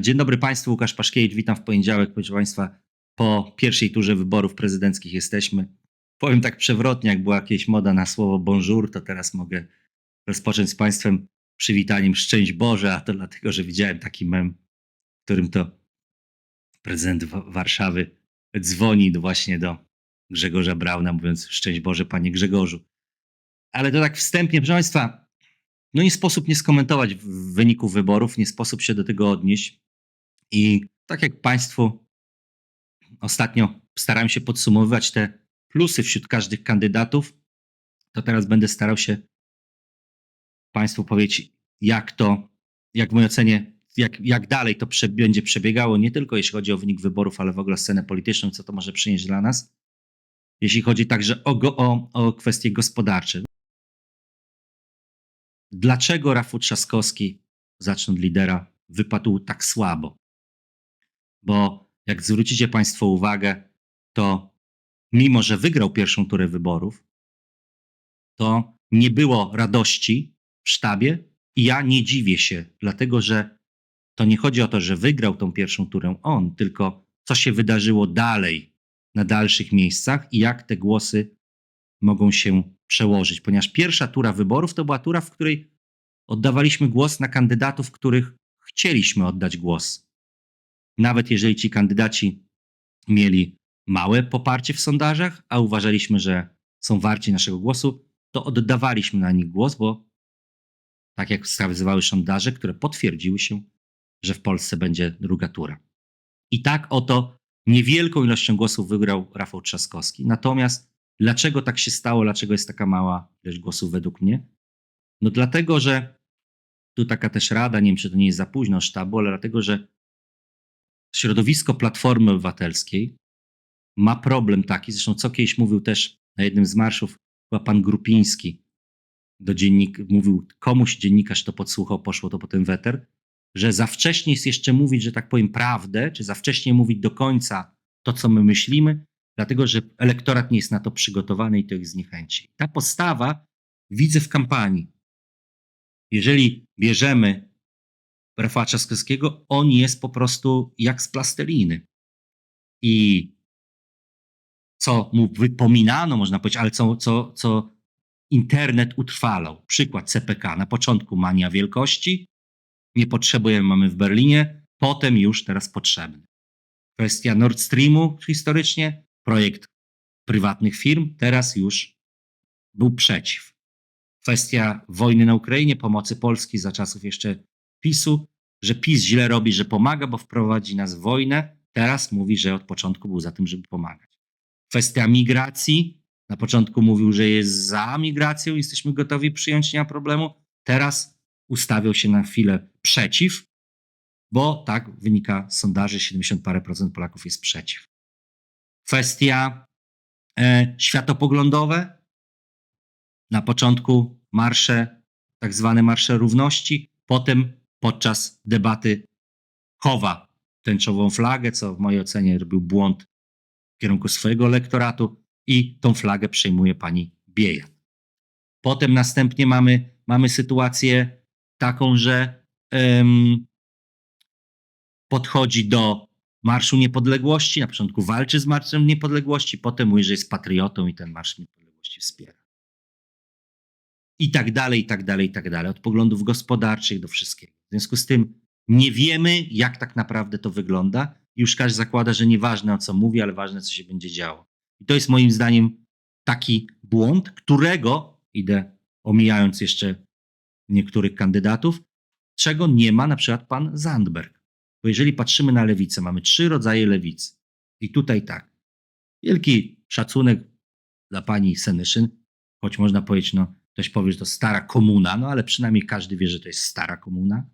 Dzień dobry Państwu, Łukasz Paszkiewicz, witam w poniedziałek. Proszę Państwa, po pierwszej turze wyborów prezydenckich jesteśmy. Powiem tak przewrotnie, jak była jakieś moda na słowo bonjour, to teraz mogę rozpocząć z Państwem przywitaniem Szczęść Boże, a to dlatego, że widziałem taki mem, w którym to prezydent Wa- Warszawy dzwoni właśnie do Grzegorza Brauna, mówiąc Szczęść Boże, Panie Grzegorzu. Ale to tak wstępnie, proszę Państwa, no nie sposób nie skomentować wyników wyborów, nie sposób się do tego odnieść. I tak jak Państwu ostatnio starałem się podsumowywać te plusy wśród każdych kandydatów, to teraz będę starał się Państwu powiedzieć, jak to, jak w mojej ocenie, jak, jak dalej to prze, będzie przebiegało, nie tylko jeśli chodzi o wynik wyborów, ale w ogóle scenę polityczną, co to może przynieść dla nas, jeśli chodzi także o, go, o, o kwestie gospodarcze. Dlaczego Rafał Trzaskowski, zacznę od lidera, wypadł tak słabo? Bo jak zwrócicie Państwo uwagę, to mimo, że wygrał pierwszą turę wyborów, to nie było radości w sztabie i ja nie dziwię się, dlatego że to nie chodzi o to, że wygrał tą pierwszą turę on, tylko co się wydarzyło dalej na dalszych miejscach i jak te głosy mogą się przełożyć. Ponieważ pierwsza tura wyborów to była tura, w której oddawaliśmy głos na kandydatów, których chcieliśmy oddać głos. Nawet jeżeli ci kandydaci mieli małe poparcie w sondażach, a uważaliśmy, że są warci naszego głosu, to oddawaliśmy na nich głos, bo tak jak wskazywały sondaże, które potwierdziły się, że w Polsce będzie druga tura. I tak oto niewielką ilością głosów wygrał Rafał Trzaskowski. Natomiast dlaczego tak się stało? Dlaczego jest taka mała ilość głosów według mnie? No dlatego, że tu taka też rada, nie wiem czy to nie jest za późno sztabu, ale dlatego, że środowisko Platformy Obywatelskiej ma problem taki, zresztą co kiedyś mówił też na jednym z marszów, chyba pan Grupiński do dziennik, mówił komuś dziennikarz to podsłuchał, poszło to potem weter, że za wcześnie jest jeszcze mówić, że tak powiem, prawdę, czy za wcześnie mówić do końca to, co my myślimy, dlatego że elektorat nie jest na to przygotowany i to ich zniechęci. Ta postawa widzę w kampanii. Jeżeli bierzemy Rafała Trzaskowskiego, on jest po prostu jak z plasteliny. I co mu wypominano, można powiedzieć, ale co, co, co internet utrwalał. Przykład CPK. Na początku mania wielkości, nie potrzebujemy, mamy w Berlinie, potem już teraz potrzebny. Kwestia Nord Streamu historycznie, projekt prywatnych firm, teraz już był przeciw. Kwestia wojny na Ukrainie, pomocy Polski za czasów jeszcze PiSu, że PiS źle robi, że pomaga, bo wprowadzi nas w wojnę. Teraz mówi, że od początku był za tym, żeby pomagać. Kwestia migracji. Na początku mówił, że jest za migracją, jesteśmy gotowi przyjąć, nie ma problemu. Teraz ustawiał się na chwilę przeciw, bo tak wynika z sondaży, 70 parę procent Polaków jest przeciw. Kwestia e, światopoglądowe. Na początku marsze, tak zwane marsze równości, potem podczas debaty chowa tęczową flagę, co w mojej ocenie robił błąd w kierunku swojego elektoratu i tą flagę przejmuje pani Biejat. Potem następnie mamy, mamy sytuację taką, że podchodzi do Marszu Niepodległości, na początku walczy z Marszem Niepodległości, potem mówi, że jest patriotą i ten Marsz Niepodległości wspiera. I tak dalej, i tak dalej, i tak dalej. Od poglądów gospodarczych do wszystkiego. W związku z tym nie wiemy, jak tak naprawdę to wygląda. Już każdy zakłada, że nieważne o co mówi, ale ważne, co się będzie działo. I to jest moim zdaniem taki błąd, którego, idę omijając jeszcze niektórych kandydatów, czego nie ma na przykład pan Zandberg. Bo jeżeli patrzymy na lewicę, mamy trzy rodzaje lewicy. I tutaj tak. Wielki szacunek dla pani Senyszyn, choć można powiedzieć, no ktoś powie, że to stara komuna, no ale przynajmniej każdy wie, że to jest stara komuna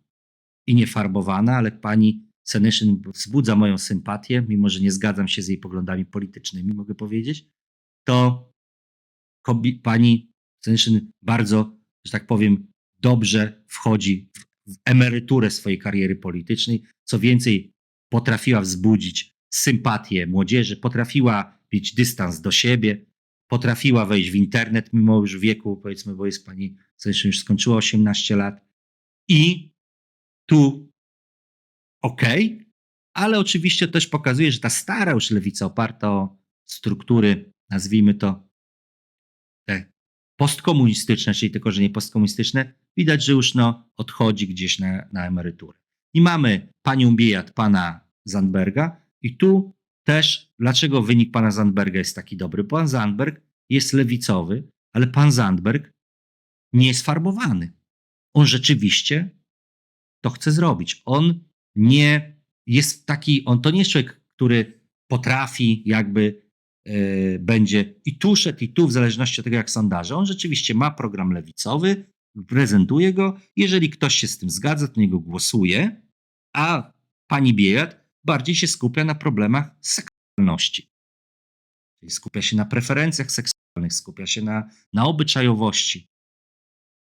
i niefarbowana, ale pani Senyszyn wzbudza moją sympatię, mimo że nie zgadzam się z jej poglądami politycznymi, mogę powiedzieć, to kobi- pani Senyszyn bardzo, że tak powiem, dobrze wchodzi w, emeryturę swojej kariery politycznej. Co więcej, potrafiła wzbudzić sympatię młodzieży, potrafiła mieć dystans do siebie, potrafiła wejść w internet, mimo już wieku, powiedzmy, bo jest pani, Senyszyn już skończyła 18 lat. I tu ok, ale oczywiście też pokazuje, że ta stara już lewica oparta o struktury, nazwijmy to te postkomunistyczne, czyli te korzenie postkomunistyczne, widać, że już no, odchodzi gdzieś na, na emeryturę. I mamy panią Bijat, pana Zandberga i tu też, dlaczego wynik pana Zandberga jest taki dobry? Pan Zandberg jest lewicowy, ale pan Zandberg nie jest farbowany. On rzeczywiście to chce zrobić. On nie jest taki, on to nie jest człowiek, który potrafi jakby yy, będzie i tu szedł, i tu, w zależności od tego, jak sondaże. On rzeczywiście ma program lewicowy, prezentuje go. Jeżeli ktoś się z tym zgadza, to niego głosuje, a pani Biejat bardziej się skupia na problemach seksualności. Czyli skupia się na preferencjach seksualnych, skupia się na, na obyczajowości.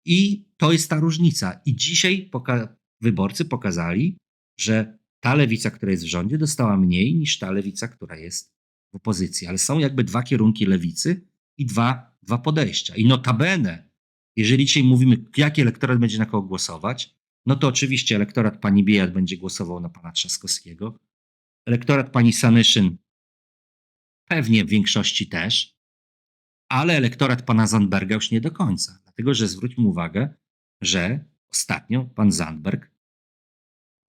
I to jest ta różnica. I dzisiaj poka wyborcy pokazali, że ta lewica, która jest w rządzie, dostała mniej niż ta lewica, która jest w opozycji. Ale są jakby dwa kierunki lewicy i dwa, dwa podejścia. I notabene, jeżeli dzisiaj mówimy, jaki elektorat będzie na kogo głosować, no to oczywiście elektorat pani Biejat będzie głosował na pana Trzaskowskiego. Elektorat pani Sanyszyn pewnie w większości też, ale elektorat pana Zandberga już nie do końca. Dlatego, że zwróćmy uwagę, że ostatnio pan Zandberg,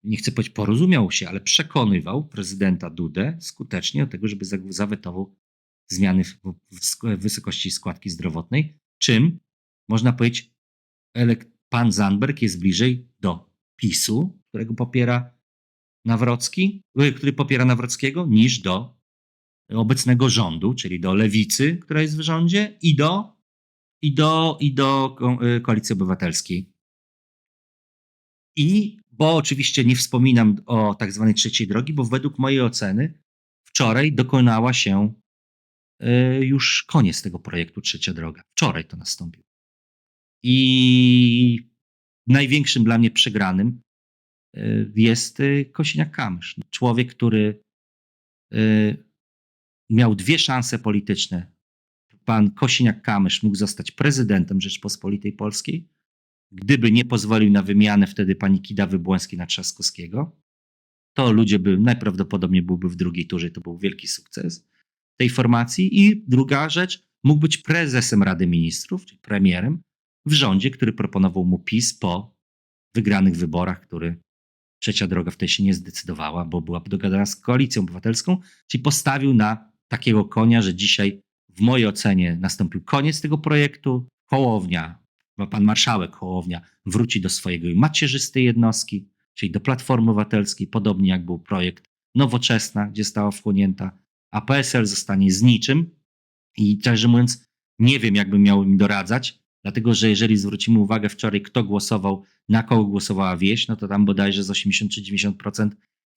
nie chcę powiedzieć porozumiał się, ale przekonywał prezydenta Dudę skutecznie do tego, żeby zawetował zmiany w, wysokości składki zdrowotnej, czym można powiedzieć, pan Zandberg jest bliżej do PiSu, którego popiera Nawrocki, y, który popiera Nawrockiego, niż do obecnego rządu, czyli do lewicy, która jest w rządzie, i do, i do, i do y, koalicji obywatelskiej. I bo oczywiście nie wspominam o tak zwanej trzeciej drogi, bo według mojej oceny wczoraj dokonała się y, już koniec tego projektu Trzecia Droga. Wczoraj to nastąpiło. I największym dla mnie przegranym y, jest y, Kosiniak-Kamysz. Człowiek, który miał dwie szanse polityczne. Pan Kosiniak-Kamysz mógł zostać prezydentem Rzeczpospolitej Polskiej, gdyby nie pozwolił na wymianę wtedy pani Kidawy Błęskiej na Trzaskowskiego, to ludzie by najprawdopodobniej byłby w drugiej turze. To był wielki sukces tej formacji. I druga rzecz, mógł być prezesem Rady Ministrów, czyli premierem w rządzie, który proponował mu PiS po wygranych wyborach, który trzecia droga wtedy się nie zdecydowała, bo była dogadana z koalicją obywatelską, czyli postawił na takiego konia, że dzisiaj w mojej ocenie nastąpił koniec tego projektu. Hołownia pan marszałek Hołownia wróci do swojej macierzystej jednostki, czyli do Platformy Obywatelskiej, podobnie jak był projekt Nowoczesna, gdzie stała wchłonięta, a PSL zostanie z niczym. I szczerze mówiąc, nie wiem, jakbym miał im doradzać, dlatego że jeżeli zwrócimy uwagę wczoraj, kto głosował, na kogo głosowała wieś, no to tam bodajże z 80 czy 90%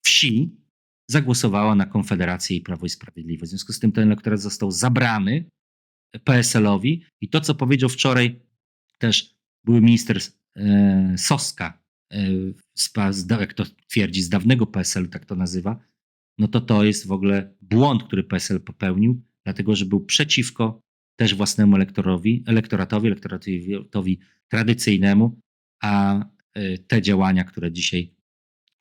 wsi zagłosowała na Konfederację i Prawo i Sprawiedliwość. W związku z tym ten elektorat został zabrany PSL-owi i to, co powiedział wczoraj też były minister e, Soska, e, jak to twierdzi, z dawnego PSL, tak to nazywa, no to to jest w ogóle błąd, który PSL popełnił, dlatego że był przeciwko też własnemu elektorowi, elektoratowi, elektoratowi tradycyjnemu, a e, te działania, które dzisiaj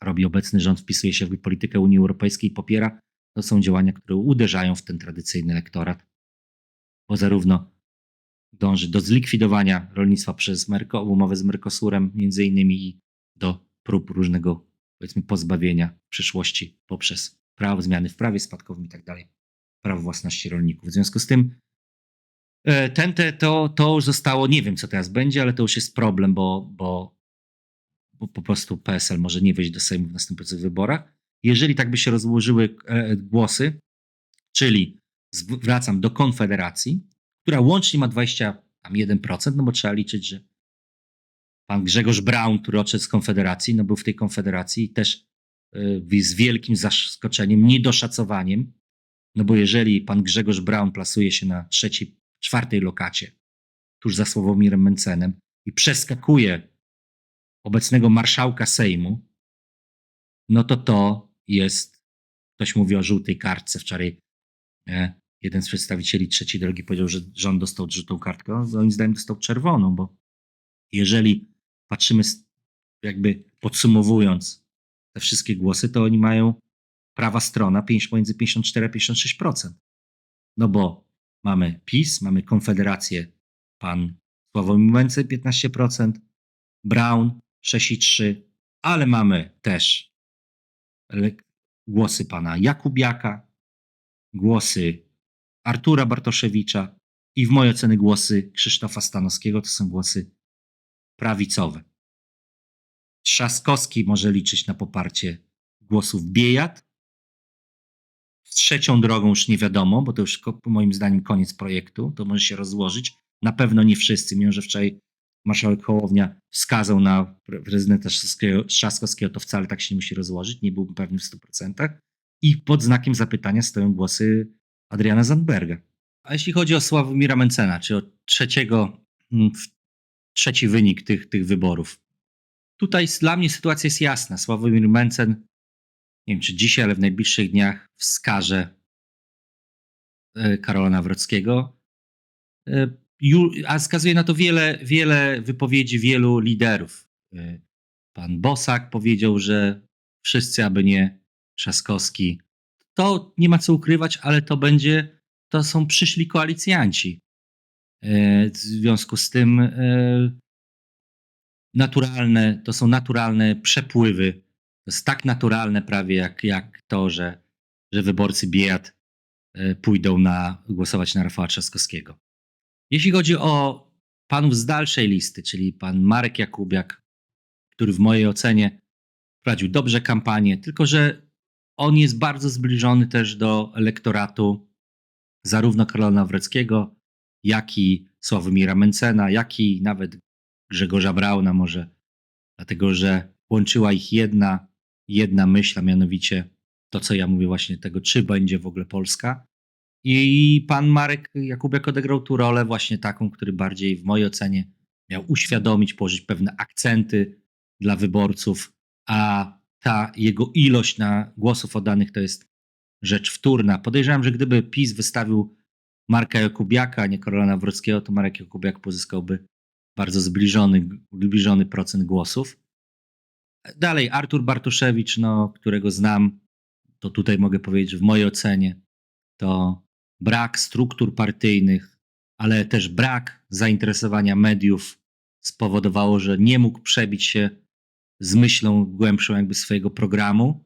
robi obecny rząd, wpisuje się w politykę Unii Europejskiej popiera, to są działania, które uderzają w ten tradycyjny elektorat, bo zarówno dąży do zlikwidowania rolnictwa przez Merko, umowę z Mercosurem, między innymi i do prób różnego, powiedzmy, pozbawienia przyszłości poprzez prawo, zmiany w prawie spadkowym i tak dalej, prawo własności rolników. W związku z tym e, ten, te, to, to już zostało, nie wiem co teraz będzie, ale to już jest problem, bo, bo, bo po prostu PSL może nie wejść do Sejmu w następujących wyborach. Jeżeli tak by się rozłożyły e, głosy, czyli wracam do Konfederacji, która łącznie ma 21%, no bo trzeba liczyć, że pan Grzegorz Braun, który odszedł z Konfederacji, no był w tej Konfederacji też yy, z wielkim zaskoczeniem, niedoszacowaniem, no bo jeżeli pan Grzegorz Braun plasuje się na trzeciej, czwartej lokacie, tuż za Sławomirem Mencenem i przeskakuje obecnego marszałka Sejmu, no to to jest, ktoś mówi o żółtej kartce wczoraj? Jeden z przedstawicieli trzeciej drogi powiedział, że rząd dostał żółtą kartkę. Moim zdaniem dostał czerwoną, bo jeżeli patrzymy, jakby podsumowując te wszystkie głosy, to oni mają prawa strona 5, pomiędzy 54 a 56%. No bo mamy PiS, mamy Konfederację, pan Sławomir Mencen 15%, Brown 6,3%, ale mamy też głosy pana Jakubiaka, głosy Artura Bartoszewicza i w mojej ocenie głosy Krzysztofa Stanowskiego to są głosy prawicowe. Trzaskowski może liczyć na poparcie głosów Biejat. Trzecią drogą już nie wiadomo, bo to już moim zdaniem koniec projektu, to może się rozłożyć. Na pewno nie wszyscy, mimo że wczoraj marszałek Hołownia wskazał na pre- prezydenta Trzaskowskiego, to wcale tak się nie musi rozłożyć, nie byłbym pewny w 100%. I pod znakiem zapytania stoją głosy Adriana Zandberga. A jeśli chodzi o Sławomira Mencena, czy o trzeciego, mm, trzeci wynik tych, tych wyborów, tutaj dla mnie sytuacja jest jasna. Sławomir Mencen, nie wiem czy dzisiaj, ale w najbliższych dniach wskaże e, Karola Nawrockiego. E, A wskazuje na to wiele, wiele wypowiedzi wielu liderów. E, Pan Bosak powiedział, że wszyscy, aby nie Trzaskowski. To nie ma co ukrywać, ale to będzie, to są przyszli koalicjanci. E, W związku z tym e, naturalne, to są naturalne przepływy. To jest tak naturalne prawie jak, jak to, że, że wyborcy Biejat e, pójdą na głosować na Rafała Trzaskowskiego. Jeśli chodzi o panów z dalszej listy, czyli pan Marek Jakubiak, który w mojej ocenie prowadził dobrze kampanię, tylko że on jest bardzo zbliżony też do elektoratu zarówno Karola Nawrockiego, jak i Sławomira Mencena, jak i nawet Grzegorza Brauna może, dlatego że łączyła ich jedna, jedna myśl, a mianowicie to, co ja mówię właśnie tego, czy będzie w ogóle Polska. I pan Marek Jakubiak odegrał tu rolę właśnie taką, który bardziej w mojej ocenie miał uświadomić, położyć pewne akcenty dla wyborców, a ta jego ilość na głosów oddanych to jest rzecz wtórna. Podejrzewam, że gdyby PiS wystawił Marka Jakubiaka, a nie Karola Nawrockiego, to Marek Jakubiak pozyskałby bardzo zbliżony, zbliżony procent głosów. Dalej Artur Bartoszewicz, no, którego znam, to tutaj mogę powiedzieć, w mojej ocenie to brak struktur partyjnych, ale też brak zainteresowania mediów spowodowało, że nie mógł przebić się z myślą głębszą jakby swojego programu.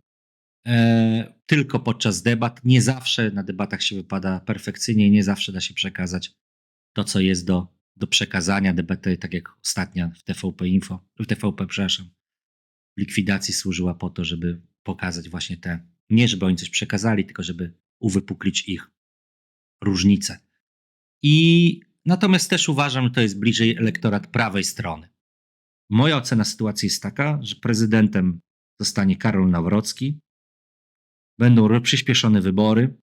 E, tylko podczas debat. Nie zawsze na debatach się wypada perfekcyjnie, nie zawsze da się przekazać to, co jest do, do przekazania. Debaty, tak jak ostatnia w TVP Info, w TVP, przepraszam, likwidacji służyła po to, żeby pokazać właśnie te, nie żeby oni coś przekazali, tylko żeby uwypuklić ich różnice. I natomiast też uważam, że to jest bliżej elektorat prawej strony. Moja ocena sytuacji jest taka, że prezydentem zostanie Karol Nawrocki. Będą przyspieszone wybory.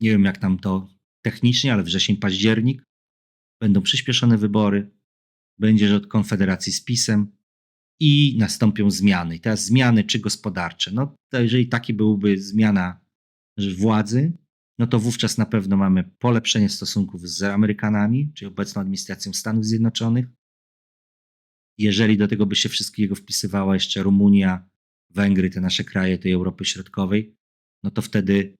Nie wiem, jak tam to technicznie, ale wrzesień, październik. Będą przyspieszone wybory. Będzie rząd Konfederacji z PiSem i nastąpią zmiany. I teraz zmiany czy gospodarcze? No, to jeżeli taki byłby zmiana władzy, no to wówczas na pewno mamy polepszenie stosunków z Amerykanami, czyli obecną administracją Stanów Zjednoczonych. Jeżeli do tego by się wszystkiego wpisywała jeszcze Rumunia, Węgry, te nasze kraje tej Europy Środkowej, no to wtedy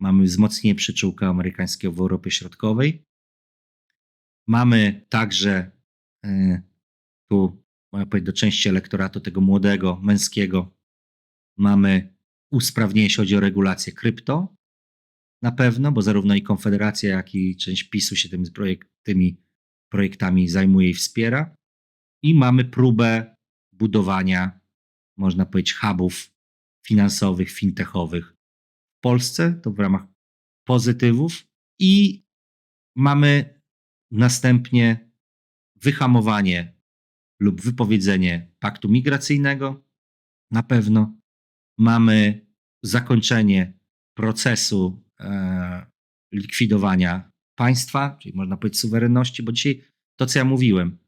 mamy wzmocnienie przyczółka amerykańskiego w Europie Środkowej. Mamy także e, tu, można powiedzieć, do części elektoratu tego młodego, męskiego, mamy usprawnienie, jeśli chodzi o regulację krypto, na pewno, bo zarówno i Konfederacja, jak i część PiSu się tymi, projekt, tymi projektami zajmuje i wspiera. I mamy próbę budowania, można powiedzieć, hubów finansowych, fintechowych w Polsce, to w ramach pozytywów. I mamy następnie wyhamowanie lub wypowiedzenie paktu migracyjnego, na pewno. Mamy zakończenie procesu e, likwidowania państwa, czyli można powiedzieć suwerenności, bo dzisiaj to, co ja mówiłem,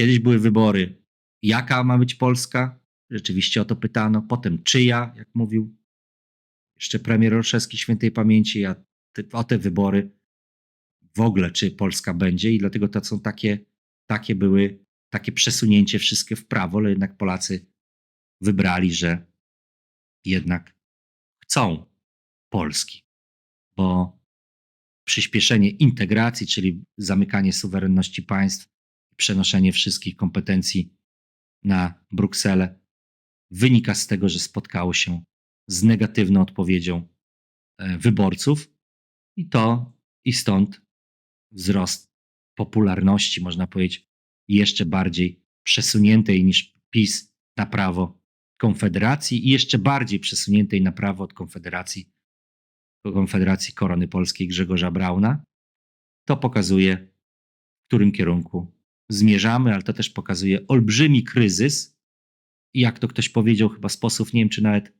kiedyś były wybory, jaka ma być Polska, rzeczywiście o to pytano, potem czyja, jak mówił jeszcze premier Olszewski świętej pamięci, a te, o te wybory w ogóle, czy Polska będzie. I dlatego to są takie, takie były, takie przesunięcie wszystkie w prawo, ale jednak Polacy wybrali, że jednak chcą Polski, bo przyspieszenie integracji, czyli zamykanie suwerenności państw, przenoszenie wszystkich kompetencji na Brukselę, wynika z tego, że spotkało się z negatywną odpowiedzią e, wyborców i to i stąd wzrost popularności, można powiedzieć, jeszcze bardziej przesuniętej niż PiS na prawo Konfederacji i jeszcze bardziej przesuniętej na prawo od Konfederacji, Konfederacji Korony Polskiej Grzegorza Brauna. To pokazuje, w którym kierunku zmierzamy, ale to też pokazuje olbrzymi kryzys. I jak to ktoś powiedział, chyba sposób, nie wiem, czy nawet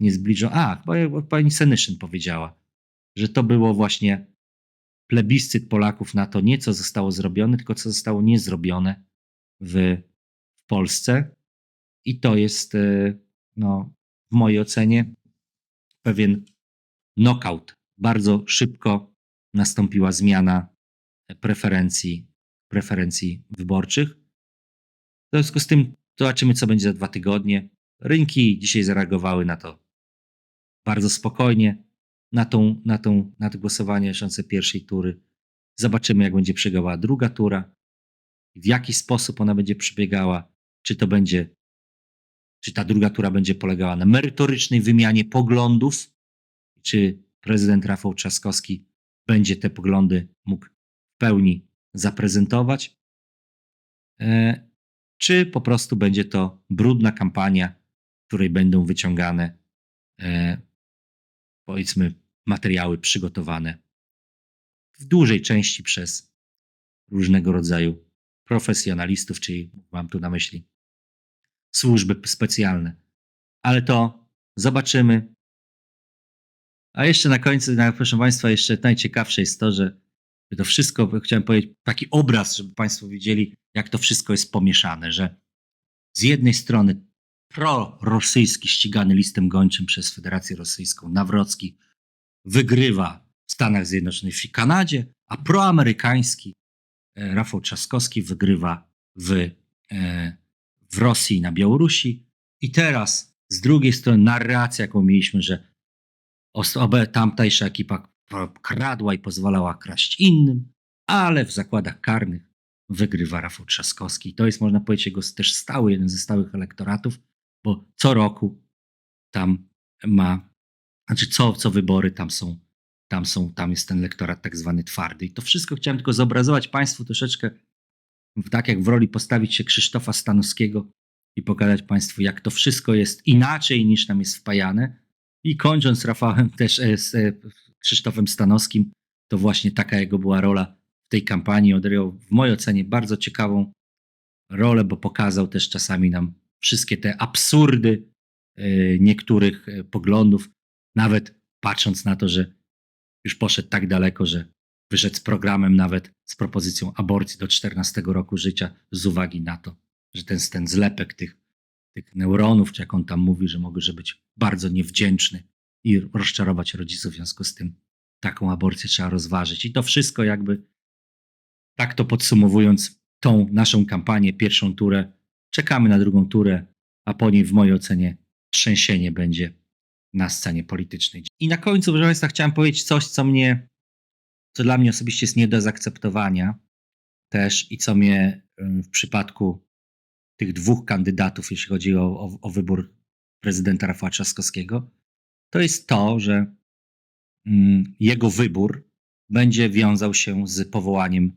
nie zbliżył. A, chyba pani Senyszyn powiedziała, że to było właśnie plebiscyt Polaków na to nie, co zostało zrobione, tylko co zostało niezrobione w, w Polsce. I to jest, e, no, w mojej ocenie, pewien knockout. Bardzo szybko nastąpiła zmiana preferencji, preferencji wyborczych. W związku z tym zobaczymy, co będzie za dwa tygodnie. Rynki dzisiaj zareagowały na to bardzo spokojnie, na, tą, na, tą, na to głosowanie dotyczące pierwszej tury. Zobaczymy, jak będzie przebiegała druga tura, w jaki sposób ona będzie przebiegała, czy to będzie czy ta druga tura będzie polegała na merytorycznej wymianie poglądów, czy prezydent Rafał Trzaskowski będzie te poglądy mógł w pełni zaprezentować, e, czy po prostu będzie to brudna kampania, w której będą wyciągane, e, powiedzmy, materiały przygotowane w dużej części przez różnego rodzaju profesjonalistów, czyli mam tu na myśli służby specjalne. Ale to zobaczymy. A jeszcze na końcu, proszę Państwa, jeszcze najciekawsze jest to, że to wszystko, chciałem powiedzieć, taki obraz, żeby Państwo widzieli, jak to wszystko jest pomieszane, że z jednej strony prorosyjski, ścigany listem gończym przez Federację Rosyjską, Nawrocki, wygrywa w Stanach Zjednoczonych w Kanadzie, a proamerykański e, Rafał Trzaskowski wygrywa w e, w Rosji i na Białorusi. I teraz z drugiej strony narracja, jaką mieliśmy, że tamtejsza ekipa kradła i pozwalała kraść innym, ale w zakładach karnych wygrywa Rafał Trzaskowski. To jest, można powiedzieć, jego też stały, jeden ze stałych elektoratów, bo co roku tam ma, znaczy co, co wybory tam są, tam są, tam jest ten elektorat tak zwany twardy. I to wszystko chciałem tylko zobrazować Państwu troszeczkę tak jak w roli postawić się Krzysztofa Stanowskiego i pokazać Państwu, jak to wszystko jest inaczej niż nam jest wpajane. I kończąc Rafałem też e, z e, Krzysztofem Stanowskim, to właśnie taka jego była rola w tej kampanii. Odgrywał w mojej ocenie bardzo ciekawą rolę, bo pokazał też czasami nam wszystkie te absurdy e, niektórych poglądów, nawet patrząc na to, że już poszedł tak daleko, że wyszedł z programem nawet z propozycją aborcji do 14 roku życia z uwagi na to, że ten, ten zlepek tych, tych neuronów, czy jak on tam mówi, że może być bardzo niewdzięczny i rozczarować rodziców. W związku z tym taką aborcję trzeba rozważyć. I to wszystko jakby tak to podsumowując tą naszą kampanię, pierwszą turę, czekamy na drugą turę, a po niej w mojej ocenie trzęsienie będzie na scenie politycznej. I na końcu, proszę Państwa, chciałem powiedzieć coś, co mnie co dla mnie osobiście jest nie do zaakceptowania też i co mnie w przypadku tych dwóch kandydatów, jeśli chodzi o, o, o wybór prezydenta Rafała Trzaskowskiego, to jest to, że mm, jego wybór będzie wiązał się z powołaniem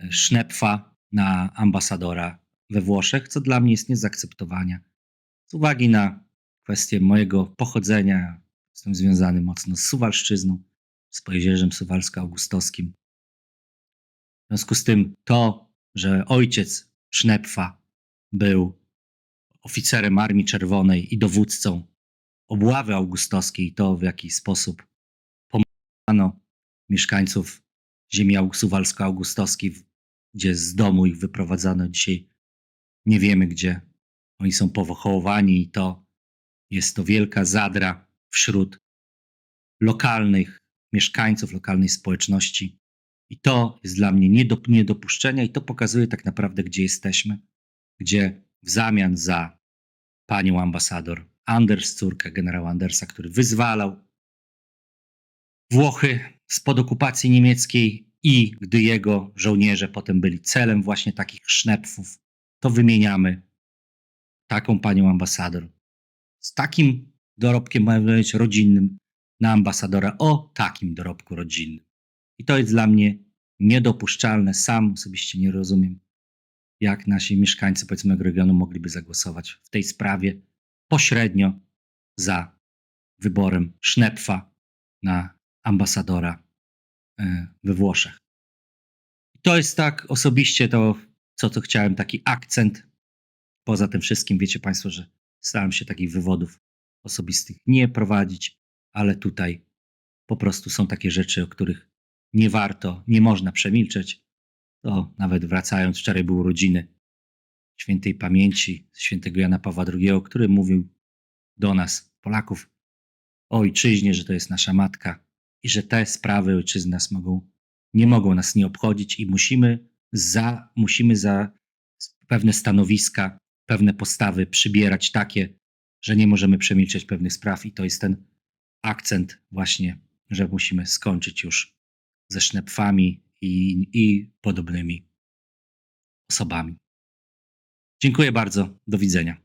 e, Sznepfa na ambasadora we Włoszech, co dla mnie jest nie zaakceptowania. Z uwagi na kwestię mojego pochodzenia, jestem związany mocno z Suwalszczyzną, z Pojezierzem Suwalsko-Augustowskim. W związku z tym to, że ojciec Sznepfa był oficerem Armii Czerwonej i dowódcą obławy augustowskiej, to w jaki sposób pomagano mieszkańców ziemi suwalsko-augustowskiej, gdzie z domu ich wyprowadzano. Dzisiaj nie wiemy, gdzie oni są powołowani i to jest to wielka zadra wśród lokalnych mieszkańców lokalnej społeczności. I to jest dla mnie nie do, niedopuszczenia i to pokazuje tak naprawdę, gdzie jesteśmy, gdzie w zamian za panią ambasador Anders, córkę generała Andersa, który wyzwalał Włochy spod okupacji niemieckiej i gdy jego żołnierze potem byli celem właśnie takich sznepfów, to wymieniamy taką panią ambasador z takim dorobkiem, rodzinnym na ambasadora o takim dorobku rodzinnym. I to jest dla mnie niedopuszczalne. Sam osobiście nie rozumiem, jak nasi mieszkańcy, powiedzmy, regionu mogliby zagłosować w tej sprawie pośrednio za wyborem Sznepfa na ambasadora e, we Włoszech. To jest tak osobiście to, co to chciałem, taki akcent. Poza tym wszystkim wiecie Państwo, że starałem się takich wywodów osobistych nie prowadzić, ale tutaj po prostu są takie rzeczy, o których nie warto, nie można przemilczeć. To nawet wracając, wczoraj były urodziny świętej pamięci świętego Jana Pawła II, który mówił do nas, Polaków, o ojczyźnie, że to jest nasza matka i że te sprawy ojczyzny nas mogą, nie mogą nas nie obchodzić i musimy za, musimy za pewne stanowiska, pewne postawy przybierać takie, że nie możemy przemilczeć pewnych spraw i to jest ten akcent właśnie, że musimy skończyć już ze sznepfami i, i podobnymi osobami. Dziękuję bardzo. Do widzenia.